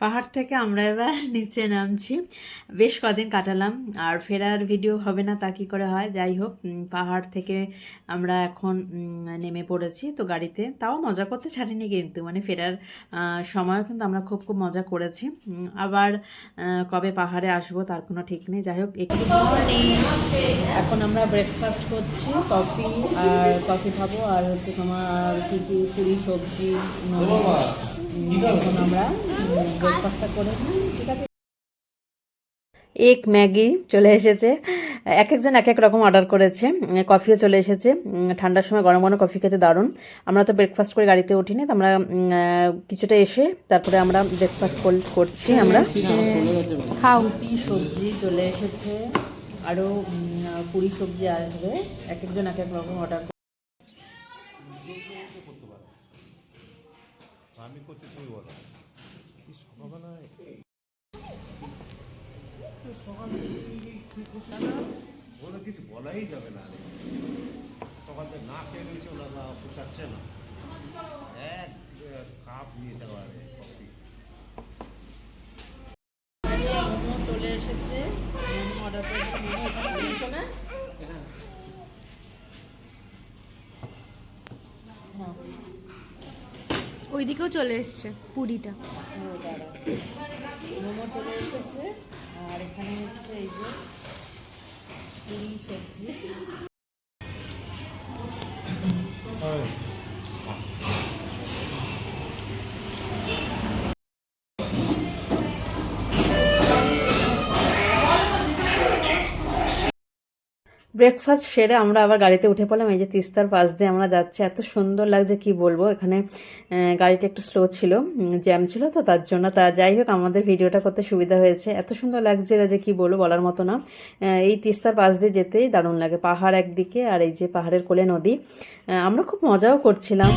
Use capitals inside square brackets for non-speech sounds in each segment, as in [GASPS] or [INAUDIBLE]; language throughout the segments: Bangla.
পাহাড় থেকে আমরা এবার [LAUGHS] নিচে নামছি। বেশ কদিন কাটালাম আর ফেরার ভিডিও হবে না তা কী করে হয়? যাই হোক পাহাড় থেকে আমরা এখন নেমে পড়েছি তো গাড়িতে। তাও মজা করতে ছাড়িনি কিন্তু মানে ফেরার আহ, সময়ও কিন্তু আমরা খুব খুব মজা করেছি। আবার কবে পাহাড়ে আসব তার কোনো ঠিক নেই। যাই হোক একটু এখন আমরা ব্রেকফাস্ট করছি কফি আর কফি খাব। আর হচ্ছে তোমার কী কী পুরি সবজি এখন আমরা ব্রেকফাস্টটা করে ঠিক আছে? এক ম্যাগি চলে এসেছে। এক একজন এক এক রকম অর্ডার করেছে। কফিও চলে এসেছে। ঠান্ডার সময় গরম গরম কফি খেতে দারুণ। আমরা তো ব্রেকফাস্ট করে গাড়িতে উঠিনি তো আমরা কিছুটা এসে তারপরে আমরা ব্রেকফাস্ট করছি আমরা। খাও রুটি সবজি চলে এসেছে। আরও পুরি সবজি আসবে। এক একজন এক এক রকম অর্ডার আমি করছি তুমি বলো। কি সকালবেলায় সকাল ওদের কিছু বলাই যাবে না সকাল থেকে না খেয়ে রয়েছে ওনারা পোষাচ্ছে না। এক কাপ নিয়েছে কফি। চলে এসেছে। অর্ডার করেছে না ওইদিকেও চলে এসছে পুরিটা। মোমো চলে এসেছে আর এখানে হচ্ছে এই যে পুরি সবজি। ব্রেকফাস্ট সেরে আমরা আবার গাড়িতে উঠে পড়লাম। এই যে তিস্তার পাশ দিয়ে আমরা যাচ্ছি। এত সুন্দর লাগছে, কি বলব? এখানে গাড়িটা একটু স্লো ছিল জ্যাম ছিল, তো তার জন্য তা যাই হোক, আমাদের ভিডিওটা করতে সুবিধা হয়েছে। এত সুন্দর লাগছিল যে কি বলব, বলার মতো না। এই তিস্তার পাশ দিয়ে যেতেই দারুণ লাগে। পাহাড় একদিকে আর এই যে পাহাড়ের কোলে নদী। আমরা খুব মজাও করছিলাম।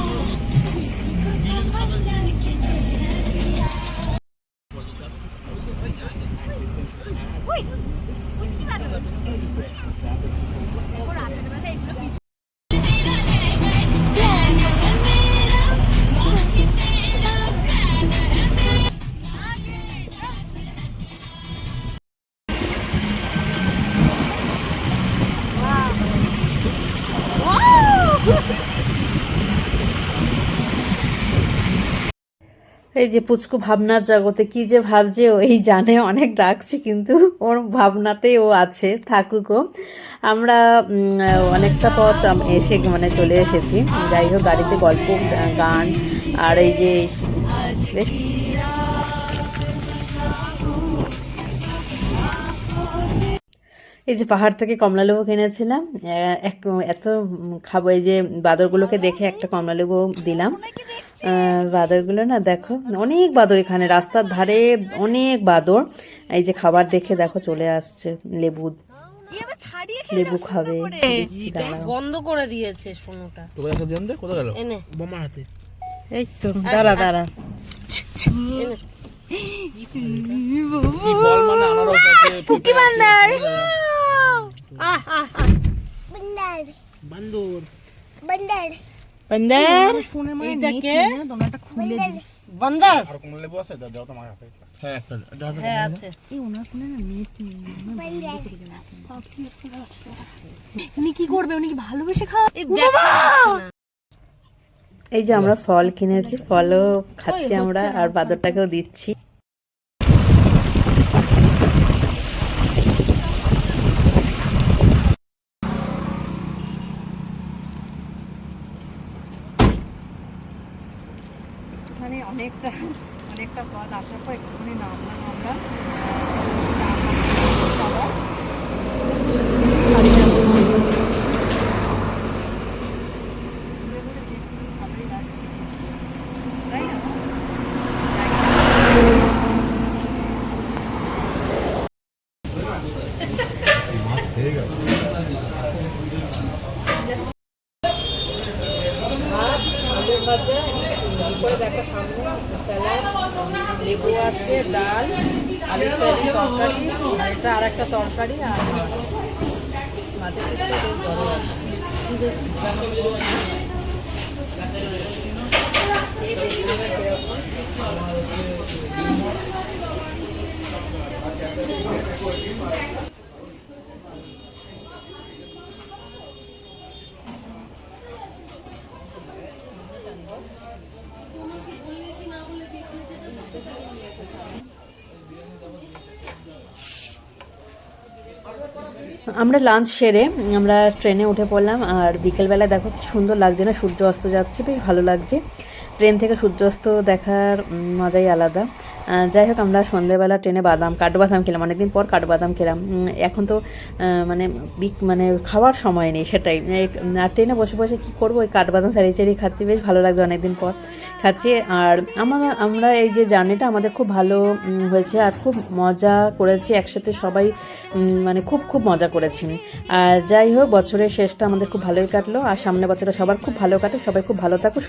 এই যে পুচকু ভাবনার জগতে কি যে ভাবছে ও এই জানে, অনেক ডাকছে, কিন্তু ওর ভাবনাতে ও আছে থাকুকও আমরা অনেকটা পথ এসে মানে চলে এসেছি। যাই হোক, গাড়িতে গল্প, গান, আর এই যে বেশ। এই যে পাহাড় থেকে কমলালেবু কিনেছিলাম এক এত খাব এই যে বাদরগুলোকে দেখে একটা কমলালেবু দিলাম। আহ, বাদরগুলো না দেখো অনেক বাদর এখানে রাস্তার ধারে অনেক বাদর। এই যে খাবার দেখে দেখো চলে আসছে লেবু লেবু খাবে। বন্ধ করে দিয়েছে সোনুটা। কোথায় গেল? হাতে। এই তো দাঁড়া দাঁড়া। [GASPS] মানে আছে পুকি বান্দার বান্দর বন্দর এইটাকে বান্দার আর কোনো লেবু আছে দাও তোমার হাতে হ্যাঁ একটা দাও দাও। হ্যাঁ আছে উনি কি করবে উনি কি ভালোবেসে খাওয়া এই যে আমরা ফল কিনেছি ফলও খাচ্ছি আমরা আর বাদরটাকেও দিচ্ছি। অনেকটা অনেকটা পথ আসার পর একটুখানি নামলাম আমরা। লেবু আছে ডাল আলু সয়াবিন তরকারি এটা আর একটা তরকারি আর আমরা লাঞ্চ সেরে, আমরা ট্রেনে উঠে পড়লাম, আর বিকেলবেলা দেখো কি সুন্দর লাগছে না সূর্য অস্ত যাচ্ছে, বেশ ভালো লাগছে। ট্রেন থেকে সূর্যাস্ত দেখার মজাই আলাদা। যাই হোক, আমরা সন্ধেবেলা ট্রেনে বাদাম কাঠবাদাম খেলাম, অনেকদিন পর কাঠবাদাম খেলাম। এখন তো মানে বিক- মানে খাওয়ার সময় নেই সেটাই। আর ট্রেনে বসে বসে কী করব? ওই কাঠবাদাম চারিয়ে চারিয়ে খাচ্ছি, বেশ ভালো লাগছে অনেকদিন পর খাচ্ছি। আর আমরা আমরা এই যে জার্নিটা আমাদের খুব ভালো হয়েছে আর খুব মজা করেছি, একসাথে সবাই মানে খুব খুব মজা করেছি। আর যাই হোক, বছরের শেষটা আমাদের খুব ভালোই কাটলো, আর সামনে বছরটা সবার খুব ভালো কাটে সবাই খুব ভালো থাকো